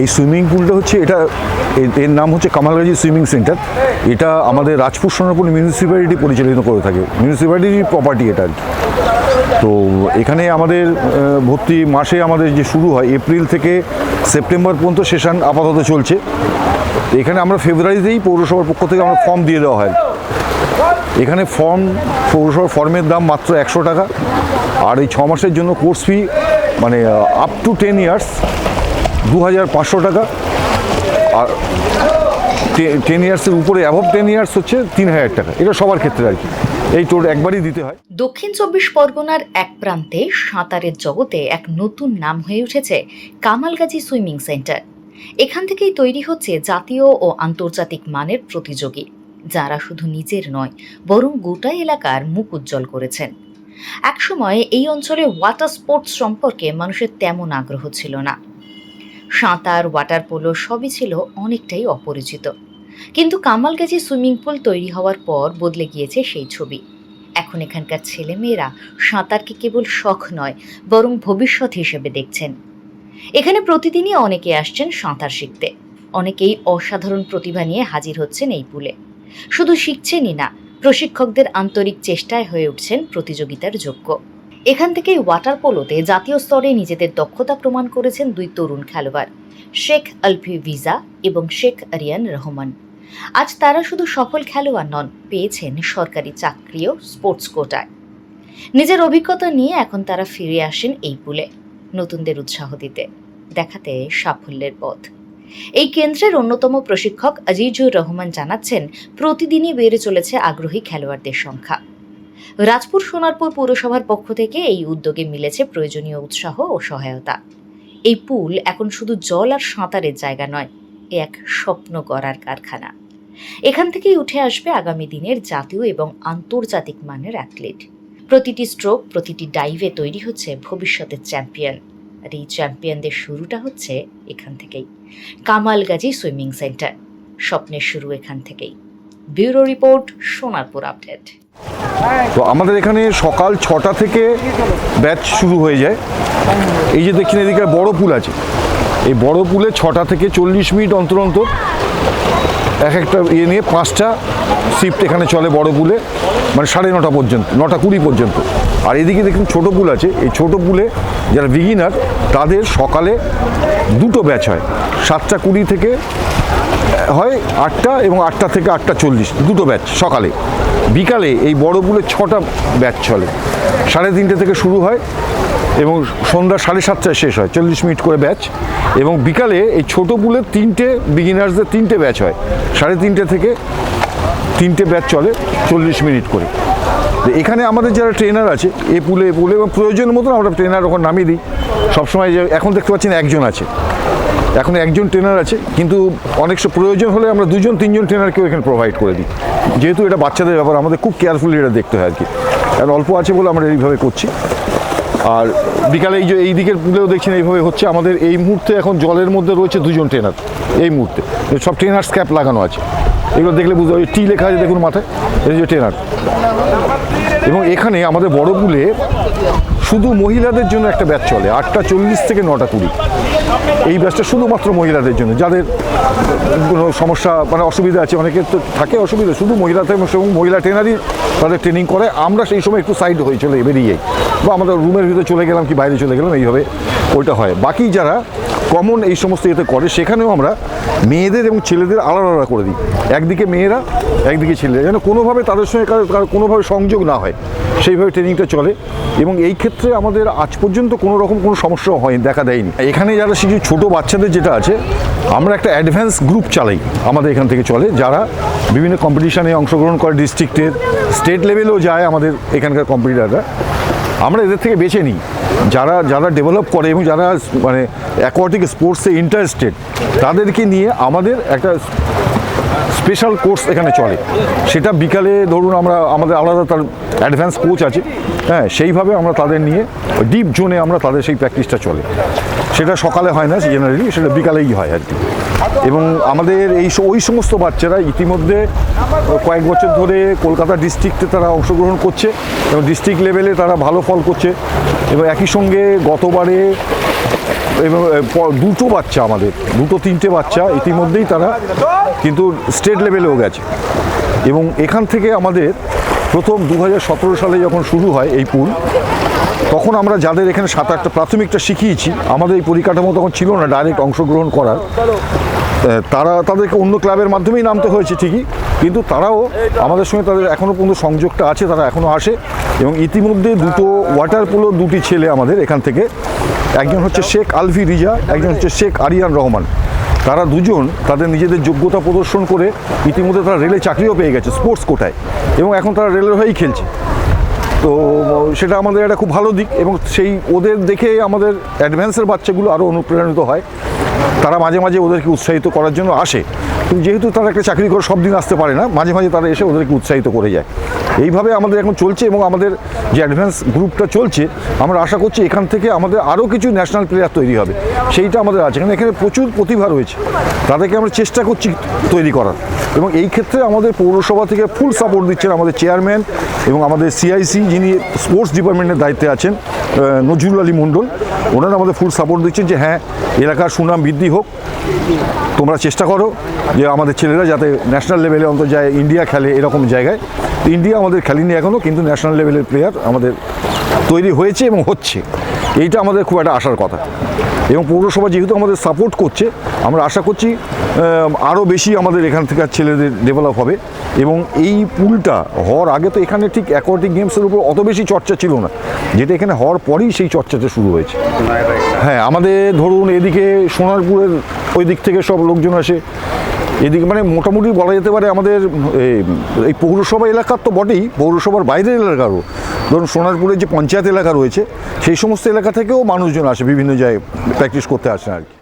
এই সুইমিং পুলটা হচ্ছে এটা, এর নাম হচ্ছে কামালগাজি সুইমিং সেন্টার। এটা আমাদের রাজপুর সোনারপুর মিউনিসিপ্যালিটি পরিচালিত করে থাকে। মিউনিসিপ্যালিটির প্রপার্টি এটা আর কি। তো এখানে আমাদের ভর্তি মাসে আমাদের যে শুরু হয়, এপ্রিল থেকে সেপ্টেম্বর পর্যন্ত সেশন আপাতত চলছে। এখানে আমরা ফেব্রুয়ারিতেই পৌরসভার পক্ষ থেকে আমরা ফর্ম দিয়ে দেওয়া হয় এখানে ফর্ম পৌরসভার ফর্মের দাম মাত্র একশো টাকা। আর এই ছ মাসের জন্য কোর্স ফি মানে আপ টু টেন ইয়ার্স দু হাজার পাঁচশো টাকা। আর টেন ইয়ার্সের উপরে অ্যাভব টেন ইয়ার্স হচ্ছে তিন হাজার টাকা। এটা সবার ক্ষেত্রে আর কি। এই টোট একবারই দিতে হয়। দক্ষিণ চব্বিশ পরগনার এক প্রান্তে সাঁতারের জগতে এক নতুন নাম হয়ে উঠেছে কামালগাজী সুইমিং সেন্টার। এখান থেকেই তৈরি হচ্ছে জাতীয় ও আন্তর্জাতিক মানের প্রতিযোগী, যারা শুধু নিজের নয়, বরং গোটা এলাকার মুখ উজ্জ্বল করেছেন। একসময় এই অঞ্চলে ওয়াটার স্পোর্টস সম্পর্কে মানুষের তেমন আগ্রহ ছিল না। সাঁতার ওয়াটার পোলো সবই ছিল অনেকটাই অপরিচিত। কিন্তু কামালগাজী সুইমিং পুল তৈরি হওয়ার পর বদলে গিয়েছে সেই ছবি। এখন এখানকার ছেলেমেয়েরা সাঁতারকে কেবল শখ নয়, বরং ভবিষ্যৎ হিসেবে দেখছেন। এখানে প্রতিদিনই অনেকে আসছেন সাঁতার শিখতে। অনেকেই অসাধারণ প্রতিভা নিয়ে হাজির হচ্ছেন এই পুলে শুধু শিখছেনই না, প্রশিক্ষকদের আন্তরিক চেষ্টায় হয়ে উঠছেন প্রতিযোগিতার যোগ্য। এখান থেকেই ওয়াটার পোলোতে জাতীয় স্তরে নিজেদের দক্ষতা প্রমাণ করেছেন দুই তরুণ খেলোয়াড়, শেখ আলফি ভিজা এবং শেখ আরিয়ান রহমান। আজ তারা শুধু সফল খেলোয়াড় নন, পেয়েছেন সরকারি চাকরিও স্পোর্টস কোটায় নিজের অভিজ্ঞতা নিয়ে এখন তারা ফিরে আসেন এই পুলে, নতুনদের উৎসাহ দিতে, দেখাতে সাফল্যের পথ। এই কেন্দ্রের অন্যতম প্রশিক্ষক আজিজুর রহমান জানাচ্ছেন, প্রতিদিনই বেড়ে চলেছে আগ্রহী খেলোয়াড়দের সংখ্যা। রাজপুর সোনারপুর পৌরসভার পক্ষ থেকে এই উদ্যোগে মিলেছে প্রয়োজনীয় উৎসাহ ও সহায়তা। এই পুল এখন শুধু জল আর সাঁতারের জায়গা নয়, এ এক স্বপ্ন গড়ার কারখানা। এখান থেকেই উঠে আসবে আগামী দিনের জাতীয় এবং আন্তর্জাতিক মানের অ্যাথলিট। প্রতিটি স্ট্রোক, প্রতিটি ডাইভে তৈরি হচ্ছে ভবিষ্যতের চ্যাম্পিয়ন। আর এই চ্যাম্পিয়নদের শুরুটা হচ্ছে এখান থেকেই। Kamalgazi swimming centre. স্বপ্নের শুরু এখান থেকেই। Bureau report, Sonarpur update. তো আমাদের এখানে সকাল ছটা থেকে ব্যাচ শুরু হয়ে যায়। এই যে দেখছেন, এদিকে বড় পুল আছে। এই বড় পুলে ছটা থেকে চল্লিশ মিনিট অন্তর অন্তর এক একটা ইয়ে নিয়ে পাঁচটা শিফট এখানে চলে বড় পুলে মানে সাড়ে নটা পর্যন্ত, নটা কুড়ি পর্যন্ত। আর এদিকে দেখুন ছোট পুল আছে। এই ছোট পুলে যারা বিগিনার তাদের সকালে দুটো ব্যাচ হয়। সাতটা কুড়ি থেকে হয় আটটা এবং আটটা থেকে আটটা চল্লিশ, দুটো ব্যাচ সকালে। বিকালে এই বড় পুলে ছটা ব্যাচ চলে। সাড়ে তিনটে থেকে শুরু হয় এবং সন্ধ্যা সাড়ে সাতটায় শেষ হয়, চল্লিশ মিনিট করে ব্যাচ। এবং বিকালে এই ছোট পুলে তিনটে বিগিনার্সদের তিনটে ব্যাচ হয়। সাড়ে তিনটে থেকে তিনটে ব্যাচ চলে চল্লিশ মিনিট করে। এখানে আমাদের যারা ট্রেনার আছে, এ পুলে এ পুলে, এবং প্রয়োজনের মতন আমরা ট্রেনার ওখানে নামিয়ে দিই। সবসময় যে এখন দেখতে পাচ্ছেন একজন আছে। এখন একজন ট্রেনার আছে, কিন্তু অনেক প্রয়োজন হলে আমরা দুজন, তিনজন ট্রেনারকেও এখানে প্রোভাইড করে দিই। যেহেতু এটা বাচ্চাদের ব্যাপার, আমাদের খুব কেয়ারফুলি এটা দেখতে হয় আর কি। কারণ অল্প আছে বলে আমরা এইভাবে করছি। আর বিকালে এই যে এই দিকের পুলেও দেখছেন, এইভাবে হচ্ছে আমাদের এই মুহূর্তে এখন জলের মধ্যে রয়েছে দুজন ট্রেনার এই মুহূর্তে। সব ট্রেনার স্ক্যাপ লাগানো আছে। এগুলো দেখলে বুঝতে হবে টি লেখা আছে দেখুন মাথায়, এই যে ট্রেনার এবং এখানে আমাদের বড় পুলে শুধু মহিলাদের জন্য একটা ব্যাচ চলে, আটটা চল্লিশ থেকে নটা কুড়ি। এই ব্যাচটা শুধুমাত্র মহিলাদের জন্য। যাদের কোনো সমস্যা মানে অসুবিধা আছে অনেকের তো থাকে অসুবিধা, শুধু মহিলাদের এবং মহিলা ট্রেনারই তাদের ট্রেনিং করে। আমরা সেই সময় একটু সাইড হয়ে চলে বেরিয়ে বা আমাদের রুমের ভিতরে চলে গেলাম কি বাইরে চলে গেলাম, এইভাবে ওইটা হয়। বাকি যারা কমন এই সমস্ত ইয়েতে করে, সেখানেও আমরা মেয়েদের এবং ছেলেদের আলাদা আলাদা করে দিই। একদিকে মেয়েরা, একদিকে ছেলেরা। যেন কোনোভাবে তাদের সঙ্গে কারও কোনোভাবে সংযোগ না হয়, সেইভাবে ট্রেনিংটা চলে। এবং এই ক্ষেত্রে আমাদের আজ পর্যন্ত কোনো রকম কোনো সমস্যা হয় দেখা দেয়নি। এখানে যারা শিশু ছোটো বাচ্চাদের যেটা আছে, আমরা একটা অ্যাডভান্স গ্রুপ চালাই, আমাদের এখান থেকে চলে, যারা বিভিন্ন কম্পিটিশানে অংশগ্রহণ করে ডিস্ট্রিক্টের স্টেট লেভেলেও যায় আমাদের এখানকার কম্পিটিটাররা আমরা এদের থেকে বেছে নিই। যারা যারা ডেভেলপ করে এবং যারা মানে অ্যাকোয়াটিক স্পোর্টসে ইন্টারেস্টেড তাদেরকে নিয়ে আমাদের একটা স্পেশাল কোর্স এখানে চলে। সেটা বিকালে ধরুন আমরা, আমাদের আলাদা তার অ্যাডভান্স কোচ আছে। হ্যাঁ সেইভাবে আমরা তাদের নিয়ে ডিপ জোনে আমরা তাদের সেই প্র্যাকটিসটা চলে। সেটা সকালে হয় না জেনারেলি সেটা বিকালেই হয় আর কি। এবং আমাদের এই ওই সমস্ত বাচ্চারা ইতিমধ্যে কয়েক বছর ধরে কলকাতা ডিস্ট্রিক্টে তারা অংশগ্রহণ করছে এবং ডিস্ট্রিক্ট লেভেলে তারা ভালো ফল করছে। এবং একই সঙ্গে গতবারে দুটো বাচ্চা আমাদের, দুটো তিনটে বাচ্চা ইতিমধ্যেই তারা কিন্তু স্টেট লেভেলেও গেছে। এবং এখান থেকে আমাদের প্রথম দু হাজার সতেরো সালে যখন শুরু হয় এই পুল, তখন আমরা যাদের এখানে সাঁতারটা প্রাথমিকটা শিখিয়েছি, আমাদের এই পরিকাঠামো তখন ছিল না, ডাইরেক্ট অংশগ্রহণ করার। তারা তাদেরকে অন্য ক্লাবের মাধ্যমেই নামতে হয়েছে ঠিকই, কিন্তু তারাও আমাদের সঙ্গে তাদের এখনও পর্যন্ত সংযোগটা আছে, তারা এখনও আসে এবং ইতিমধ্যে দুটো ওয়াটার পোলো, দুটি ছেলে আমাদের এখান থেকে। একজন হচ্ছে শেখ আলভি রিজা, একজন হচ্ছে শেখ আরিয়ান রহমান। তারা দুজন তাদের নিজেদের যোগ্যতা প্রদর্শন করে ইতিমধ্যে তারা রেলে চাকরিও পেয়ে গেছে স্পোর্টস কোটায় এবং এখন তারা রেলের হয়েই খেলছে। তো, সেটা আমাদের একটা খুব ভালো দিক এবং সেই ওদের দেখে আমাদের অ্যাডভান্সের বাচ্চাগুলো আরও অনুপ্রাণিত হয়। তারা মাঝে মাঝে ওদেরকে উৎসাহিত করার জন্য আসে। কিন্তু যেহেতু তারা একটা চাকরি করে সব দিন আসতে পারে না, মাঝে মাঝে তারা এসে ওদেরকে উৎসাহিত করে যায়। এইভাবে আমাদের এখন চলছে এবং আমাদের যে অ্যাডভান্স গ্রুপটা চলছে, আমরা আশা করছি এখান থেকে আমাদের আরও কিছু ন্যাশনাল প্লেয়ার তৈরি হবে। সেইটা আমাদের আছে। কারণ এখানে প্রচুর প্রতিভা রয়েছে। তাদেরকে আমরা চেষ্টা করছি তৈরি করার। এবং এই ক্ষেত্রে আমাদের পৌরসভা থেকে ফুল সাপোর্ট দিচ্ছেন আমাদের চেয়ারম্যান এবং আমাদের সিআইসি যিনি স্পোর্টস ডিপার্টমেন্টের দায়িত্বে আছেন নজরুল আলী মণ্ডল। ওনারা আমাদের ফুল সাপোর্ট দিচ্ছেন যে হ্যাঁ এলাকার সুনাম বৃদ্ধি হোক। তোমরা চেষ্টা করো যে আমাদের ছেলেরা যাতে ন্যাশনাল লেভেলে অন্তত যায় ইন্ডিয়া খেলে এরকম জায়গায়। ইন্ডিয়া আমাদের খেলেনি এখনও কিন্তু ন্যাশনাল লেভেলের প্লেয়ার আমাদের তৈরি হয়েছে এবং হচ্ছে। এইটা আমাদের খুব একটা আশার কথা। এবং পৌরসভা যেহেতু আমাদের সাপোর্ট করছে, আমরা আশা করছি আরও বেশি আমাদের এখান থেকে ছেলেদের ডেভেলপ হবে। এবং এই পুলটা হওয়ার আগে তো এখানে ঠিক অ্যাকোয়াটিক গেমসের উপর অত বেশি চর্চা ছিল না। যেটা এখানে হওয়ার পরেই সেই চর্চাটা শুরু হয়েছে। হ্যাঁ আমাদের ধরুন এদিকে সোনারপুরের ওই দিক থেকে সব লোকজন আসে। এদিকে মানে মোটামুটি বলা যেতে পারে আমাদের, এই- পৌরসভা এলাকার তো বটেই, পৌরসভার বাইরের এলাকারও। ধরুন সোনারপুরের যে পঞ্চায়েত এলাকা রয়েছে, সেই সমস্ত এলাকা থেকেও মানুষজন আসে, বিভিন্ন জায়গায় প্র্যাকটিস করতে আসে আর কি।